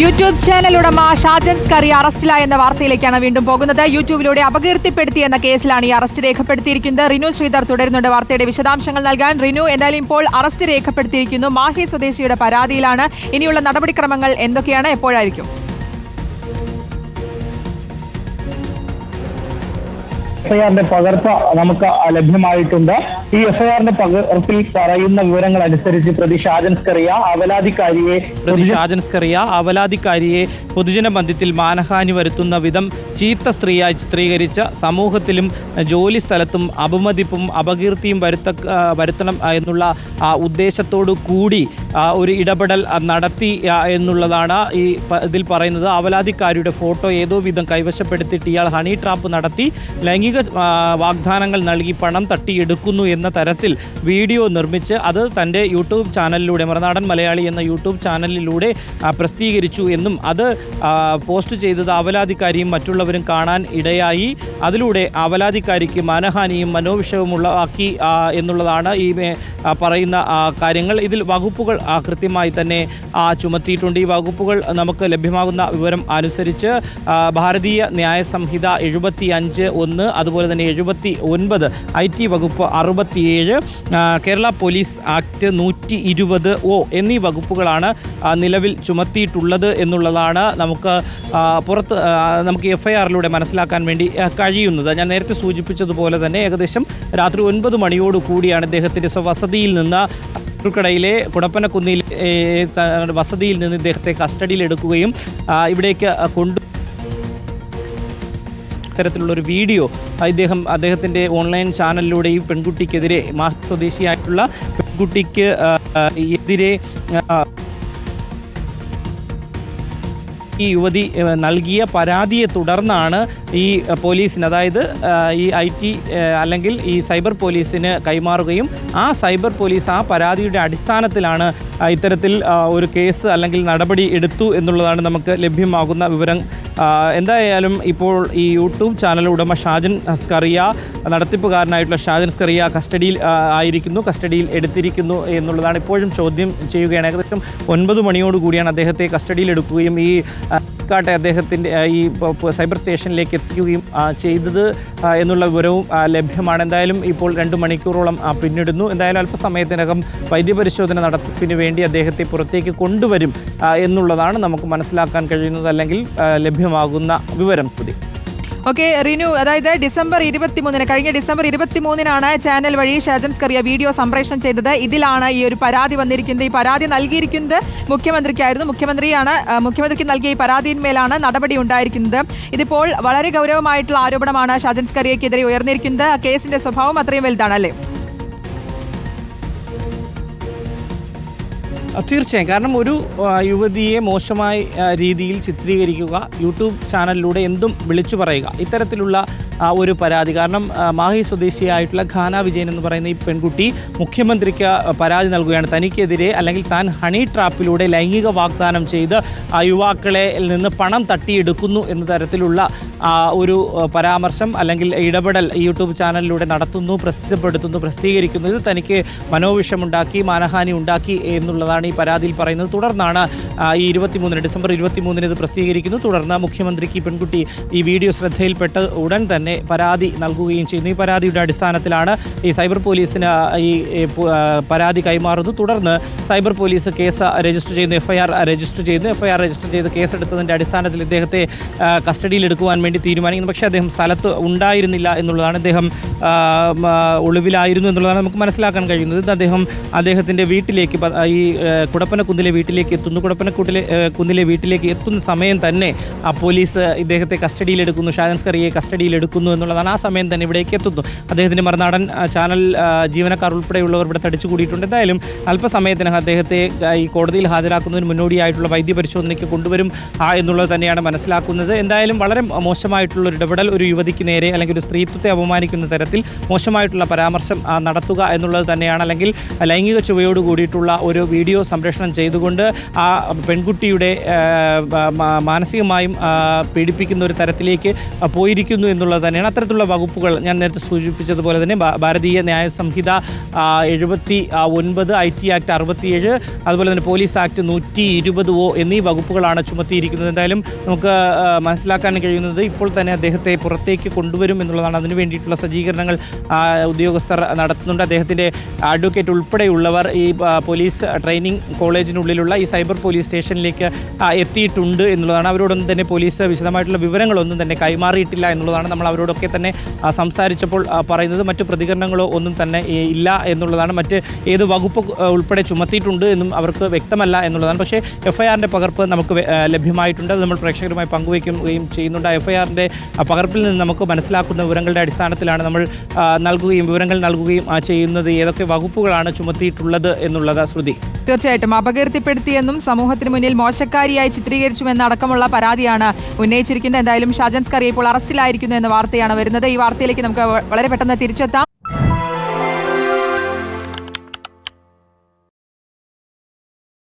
YouTube channel ഉടമ ഷാജൻ അറസ്റ്റിലായ എന്ന വാർത്തയിലേക്കാണ് വീണ്ടും പോകുന്നത്. യൂട്യൂബിലൂടെ അപകീർത്തിപ്പെടുത്തി എന്ന കേസിലാണ് ഈ അറസ്റ്റ് രേഖപ്പെടുത്തിയിരിക്കുന്നത്. റിനു ശ്രീധർ തുടരുന്നുണ്ട് വാർത്തയുടെ വിശദാംശങ്ങൾ നൽകാൻ. റിനു എന്തായാലും ഇപ്പോൾ അറസ്റ്റ് രേഖപ്പെടുത്തിയിരിക്കുന്നു. മാഹി സ്വദേശിയുടെ പരാതിയിലാണ്. ഇനിയുള്ള നടപടിക്രമങ്ങൾ എന്തൊക്കെയാണ്? എപ്പോഴായിരിക്കും? എഫ്ഐആറിന്റെ പകർപ്പ് നമുക്ക് ലഭ്യമായിട്ടുണ്ട്. ഈ എഫ്ഐആറിന്റെ പകർപ്പിൽ പറയുന്ന വിവരങ്ങൾ അനുസരിച്ച് പ്രതി ഷാജൻസ്കറിയ അവലാധികാരിയെ അവലാതിക്കാരിയെ പ്രതി ഷാജൻസ്കറിയ അവലാധികാരിയെ പൊതുജന മധ്യത്തിൽ മാനഹാനി വരുത്തുന്ന വിധം ചീത്ത സ്ത്രീയായി ചിത്രീകരിച്ച സമൂഹത്തിലും ജോലി സ്ഥലത്തും അപമതിപ്പും അപകീർത്തിയും വരുത്ത വരുത്തണം എന്നുള്ള ഉദ്ദേശത്തോടു കൂടി ഒരു ഇടപെടൽ നടത്തി എന്നുള്ളതാണ് ഈ ഇതിൽ പറയുന്നത്. അവലാതിക്കാരിയുടെ ഫോട്ടോ ഏതോ വിധം കൈവശപ്പെടുത്തിയിട്ട് ഇയാൾ ഹണി ട്രാപ്പ് നടത്തി. ലൈംഗിക ആ, വാഗ്ദാനങ്ങൾ നൽകി പണം തട്ടിയെടുക്കുന്നു എന്ന തരത്തിൽ വീഡിയോ നിർമ്മിച്ച് അത് തന്റെ യൂട്യൂബ് ചാനലിലൂടെ മറുനാടൻ മലയാളി എന്ന യൂട്യൂബ് ചാനലിലൂടെ പ്രസിദ്ധീകരിച്ചു എന്നും അത് പോസ്റ്റ് ചെയ്തത് അവലാതിക്കാരിയും മറ്റുള്ളവരും കാണാൻ ഇടയായി. അതിലൂടെ അവലാതിക്കാരിക്ക് മാനഹാനിയും മനോവിഷവും ഉള്ളതാക്കി എന്നുള്ളതാണ് ഈ പറയുന്ന കാര്യങ്ങൾ. ഇതിൽ വകുപ്പുകൾ കൃത്യമായി തന്നെ ചുമത്തിയിട്ടുണ്ട്. ഈ വകുപ്പുകൾ നമുക്ക് ലഭ്യമാകുന്ന വിവരം അനുസരിച്ച് ഭാരതീയ ന്യായ സംഹിത എഴുപത്തി അഞ്ച് ഒന്ന് അതുപോലെ തന്നെ എഴുപത്തി ഒൻപത് ഐ ടി വകുപ്പ് അറുപത്തിയേഴ് കേരള പോലീസ് ആക്ട് നൂറ്റി ഇരുപത് ഒ എന്നീ വകുപ്പുകളാണ് നിലവിൽ ചുമത്തിയിട്ടുള്ളത് എന്നുള്ളതാണ് നമുക്ക് പുറത്ത് നമുക്ക് എഫ് ഐ ആറിലൂടെ മനസ്സിലാക്കാൻ വേണ്ടി കഴിയുന്നത്. ഞാൻ നേരത്തെ സൂചിപ്പിച്ചതുപോലെ തന്നെ ഏകദേശം രാത്രി ഒൻപത് മണിയോടുകൂടിയാണ് കൂടിയാണ് ഇദ്ദേഹത്തിന്റെ സ്വവസതിയിൽ നിന്ന് ടയിലെ കുടപ്പനക്കുന്നിൽ വസതിയിൽ നിന്ന് ഇദ്ദേഹത്തെ കസ്റ്റഡിയിൽ എടുക്കുകയും ഇവിടേക്ക് കൊണ്ടു ഇത്തരത്തിലുള്ള ഒരു വീഡിയോ ഇദ്ദേഹം അദ്ദേഹത്തിന്റെ ഓൺലൈൻ ചാനലിലൂടെ ഈ പെൺകുട്ടിക്കെതിരെ മാഹ് സ്വദേശിയായിട്ടുള്ള പെൺകുട്ടിക്ക് എതിരെ ഈ യുവതി നൽകിയ പരാതിയെ തുടർന്നാണ് ഈ പോലീസിന് അതായത് ഈ ഐ ടി അല്ലെങ്കിൽ ഈ സൈബർ പോലീസിന് കൈമാറുകയും ആ സൈബർ പോലീസ് ആ പരാതിയുടെ അടിസ്ഥാനത്തിലാണ് ഇത്തരത്തിൽ ഒരു കേസ് അല്ലെങ്കിൽ നടപടി എടുത്തു എന്നുള്ളതാണ് നമുക്ക് ലഭ്യമാകുന്ന വിവരം എന്തായാലും ഇപ്പോൾ ഈ യൂട്യൂബ് ചാനൽ ഉടമ ഷാജൻ സ്കറിയ നടത്തിപ്പുകാരനായിട്ടുള്ള ഷാജൻ സ്കറിയ കസ്റ്റഡിയിൽ ആയിരിക്കുന്നു കസ്റ്റഡിയിൽ എടുത്തിരിക്കുന്നു എന്നുള്ളതാണ് ഇപ്പോഴും ചോദ്യം ചെയ്യുകയാണ്. ഏകദേശം ഒൻപത് മണിയോട് കൂടിയാണ് അദ്ദേഹത്തെ കസ്റ്റഡിയിൽ എടുക്കുകയും ഈ കാട്ടെ അദ്ദേഹത്തിന്റെ ഈ സൈബർ സ്റ്റേഷനിലേക്ക് എത്തിക്കുകയും ചെയ്തത് എന്നുള്ള വിവരവും ലഭ്യമാണ്. എന്തായാലും ഇപ്പോൾ രണ്ട് മണിക്കൂറോളം പിന്നിടുന്നു. എന്തായാലും അല്പസമയത്തിനകം വൈദ്യപരിശോധന നടത്തിപ്പിന് വേണ്ടി അദ്ദേഹത്തെ പുറത്തേക്ക് കൊണ്ടുവരും എന്നുള്ളതാണ് നമുക്ക് മനസ്സിലാക്കാൻ കഴിയുന്നത് അല്ലെങ്കിൽ ലഭ്യമാകുന്ന വിവരം കൂടി ഓക്കെ റിനു അതായത് ഡിസംബർ ഇരുപത്തിമൂന്നിന് കഴിഞ്ഞ ഡിസംബർ ഇരുപത്തിമൂന്നിനാണ് ചാനൽ വഴി ഷാജൻസ് കറിയ വീഡിയോ സംപ്രേഷണം ചെയ്തത്. ഇതിലാണ് ഈ ഒരു പരാതി വന്നിരിക്കുന്നത്. ഈ പരാതി നൽകിയിരിക്കുന്നത് മുഖ്യമന്ത്രിക്കായിരുന്നു. മുഖ്യമന്ത്രിയാണ് മുഖ്യമന്ത്രിക്ക് നൽകിയ ഈ പരാതിയിന്മേലാണ് നടപടി ഉണ്ടായിരിക്കുന്നത്. ഇതിപ്പോൾ വളരെ ഗൗരവമായിട്ടുള്ള ആരോപണമാണ് ഷാജൻസ് കറിയക്കെതിരെ ഉയർന്നിരിക്കുന്നത്. കേസിന്റെ സ്വഭാവം അത്രയും വലുതാണ് അല്ലേ? തീർച്ചയായും. കാരണം ഒരു യുവതിയെ മോശമായ രീതിയിൽ ചിത്രീകരിക്കുക യൂട്യൂബ് ചാനലിലൂടെ എന്തും വിളിച്ചു പറയുക ഇത്തരത്തിലുള്ള ആ, ഒരു പരാതി. കാരണം മാഹി സ്വദേശിയായിട്ടുള്ള ഖാന വിജയൻ എന്ന് പറയുന്ന ഈ പെൺകുട്ടി മുഖ്യമന്ത്രിക്ക് പരാതി നൽകുകയാണ്. തനിക്കെതിരെ അല്ലെങ്കിൽ താൻ ഹണി ട്രാപ്പിലൂടെ ലൈംഗിക വാഗ്ദാനം ചെയ്ത് ആ യുവാക്കളെ നിന്ന് പണം തട്ടിയെടുക്കുന്നു എന്ന തരത്തിലുള്ള ഒരു പരാമർശം അല്ലെങ്കിൽ ഇടപെടൽ യൂട്യൂബ് ചാനലിലൂടെ നടത്തുന്നു പ്രസിദ്ധപ്പെടുത്തുന്നു പ്രസിദ്ധീകരിക്കുന്നു. ഇത് തനിക്ക് മനോവിഷമുണ്ടാക്കി മാനഹാനി ഉണ്ടാക്കി എന്നുള്ളതാണ് ഈ പരാതിയിൽ പറയുന്നത്. തുടർന്നാണ് ഈ ഇരുപത്തിമൂന്നിന് ഡിസംബർ ഇരുപത്തിമൂന്നിന് ഇത് പ്രസിദ്ധീകരിക്കുന്നു. തുടർന്ന് മുഖ്യമന്ത്രിക്ക് ഈ പെൺകുട്ടി ഈ വീഡിയോ ശ്രദ്ധയിൽപ്പെട്ട ഉടൻ തന്നെ പരാതി നൽകുകയും ചെയ്യുന്നു. ഈ പരാതിയുടെ അടിസ്ഥാനത്തിലാണ് ഈ സൈബർ പോലീസിന് ഈ പരാതി കൈമാറുന്നത്. തുടർന്ന് സൈബർ പോലീസ് കേസ് രജിസ്റ്റർ ചെയ്യുന്നു എഫ്ഐആർ രജിസ്റ്റർ ചെയ്യുന്നു. എഫ്ഐആർ രജിസ്റ്റർ ചെയ്ത് കേസെടുത്തതിന്റെ അടിസ്ഥാനത്തിൽ ഇദ്ദേഹത്തെ കസ്റ്റഡിയിൽ എടുക്കുവാൻ വേണ്ടി തീരുമാനിക്കുന്നു. പക്ഷേ അദ്ദേഹം സ്ഥലത്ത് ഉണ്ടായിരുന്നില്ല എന്നുള്ളതാണ് അദ്ദേഹം ഒളിവിലായിരുന്നു എന്നുള്ളതാണ് നമുക്ക് മനസ്സിലാക്കാൻ കഴിയുന്നത്. ഇത് അദ്ദേഹം അദ്ദേഹത്തിന്റെ വീട്ടിലേക്ക് ഈ കുടപ്പനക്കുന്നിലെ വീട്ടിലേക്ക് എത്തുന്നു. കുടപ്പനക്കുട്ടിലെ കുന്നിലെ വീട്ടിലേക്ക് എത്തുന്ന സമയം തന്നെ ആ പോലീസ് ഇദ്ദേഹത്തെ കസ്റ്റഡിയിലെടുക്കുന്നു. കസ്റ്റഡിയിൽ സ്കറിയെ കസ്റ്റഡിയിലെടുക്കുന്നു എന്നുള്ളതാണ് ആ സമയം തന്നെ ഇവിടേക്ക് എത്തുന്നു. അദ്ദേഹത്തിന്റെ മറുനാടൻ ചാനൽ ജീവനക്കാർ ഉൾപ്പെടെയുള്ളവർ ഇവിടെ തടിച്ചു കൂടിയിട്ടുണ്ട് എന്തായാലും അല്പസമയത്തിനകം അദ്ദേഹത്തെ ഈ കോടതിയിൽ ഹാജരാക്കുന്നതിന് മുന്നോടിയായിട്ടുള്ള വൈദ്യ പരിശോധനയ്ക്ക് കൊണ്ടുവരും ആ എന്നുള്ളത് തന്നെയാണ് മനസ്സിലാക്കുന്നത്. എന്തായാലും വളരെ മോശമായിട്ടുള്ള ഒരു ഇടപെടൽ ഒരു യുവതിക്ക് നേരെ അല്ലെങ്കിൽ ഒരു സ്ത്രീത്വത്തെ അപമാനിക്കുന്ന തരത്തിൽ മോശമായിട്ടുള്ള പരാമർശം നടത്തുക എന്നുള്ളത് തന്നെയാണ്. അല്ലെങ്കിൽ ലൈംഗിക ചുവയോട് കൂടിയിട്ടുള്ള ഒരു വീഡിയോ സംപ്രേഷണം ചെയ്തുകൊണ്ട് ആ പെൺകുട്ടിയുടെ മാനസികമായും പീഡിപ്പിക്കുന്ന ഒരു തരത്തിലേക്ക് പോയിരിക്കുന്നു എന്നുള്ളത് തന്നെയാണ്. അത്തരത്തിലുള്ള വകുപ്പുകൾ ഞാൻ നേരത്തെ സൂചിപ്പിച്ചതുപോലെ തന്നെ ഭാരതീയ ന്യായ സംഹിത എഴുപത്തി ഒൻപത് ഐ ടി ആക്ട് അറുപത്തിയേഴ് അതുപോലെ തന്നെ പോലീസ് ആക്ട് നൂറ്റി ഇരുപത് ഒ എന്നീ വകുപ്പുകളാണ് ചുമത്തിയിരിക്കുന്നത്. എന്തായാലും നമുക്ക് മനസ്സിലാക്കാൻ കഴിയുന്നത് ഇപ്പോൾ തന്നെ അദ്ദേഹത്തെ പുറത്തേക്ക് കൊണ്ടുവരും എന്നുള്ളതാണ്. അതിനു വേണ്ടിയിട്ടുള്ള സജ്ജീകരണങ്ങൾ ഉദ്യോഗസ്ഥർ നടത്തുന്നുണ്ട്. അദ്ദേഹത്തിന്റെ അഡ്വക്കേറ്റ് ഉൾപ്പെടെയുള്ളവർ ഈ പോലീസ് ട്രെയിനിങ് കോളേജിനുള്ളിലുള്ള ഈ സൈബർ പോലീസ് സ്റ്റേഷനിലേക്ക് എത്തിയിട്ടുണ്ട് എന്നുള്ളതാണ്. അവരോടൊന്നും തന്നെ പോലീസ് വിശദമായിട്ടുള്ള വിവരങ്ങളൊന്നും തന്നെ കൈമാറിയിട്ടില്ല എന്നുള്ളതാണ് നമ്മൾ അവരോടൊക്കെ തന്നെ സംസാരിച്ചപ്പോൾ പറയുന്നത് മറ്റു പ്രതികരണങ്ങളോ ഒന്നും തന്നെ ഇല്ല എന്നുള്ളതാണ്. മറ്റ് ഏത് വകുപ്പ് ഉൾപ്പെടെ ചുമത്തിയിട്ടുണ്ട് എന്നും അവർക്ക് വ്യക്തമല്ല എന്നുള്ളതാണ്. പക്ഷേ എഫ് ഐ ആറിന്റെ പകർപ്പ് നമുക്ക് ലഭ്യമായിട്ടുണ്ട്. അത് നമ്മൾ പ്രേക്ഷകരുമായി പങ്കുവയ്ക്കുകയും ചെയ്യുന്നുണ്ട്. എഫ് ഐ ആറിന്റെ പകർപ്പിൽ നിന്ന് നമുക്ക് മനസ്സിലാക്കുന്ന വിവരങ്ങളുടെ അടിസ്ഥാനത്തിലാണ് നമ്മൾ നൽകുകയും വിവരങ്ങൾ നൽകുകയും ചെയ്യുന്നത്. ഏതൊക്കെ വകുപ്പുകളാണ് ചുമത്തിയിട്ടുള്ളത് എന്നുള്ളത് ശ്രുതി. തീർച്ചയായിട്ടും. അപകീർത്തിപ്പെടുത്തിയെന്നും സമൂഹത്തിന് മുന്നിൽ മോശക്കാരിയായി ചിത്രീകരിച്ചുവെന്നടക്കമുള്ള പരാതിയാണ് ഉന്നയിച്ചിരിക്കുന്നത്. എന്തായാലും ഷാജൻസ് കറി ഇപ്പോൾ അറസ്റ്റിലായിരിക്കുന്നു എന്ന വാർത്തയാണ് വരുന്നത്. ഈ വാർത്തയിലേക്ക് നമുക്ക് വളരെ പെട്ടെന്ന് തിരിച്ചെത്താം.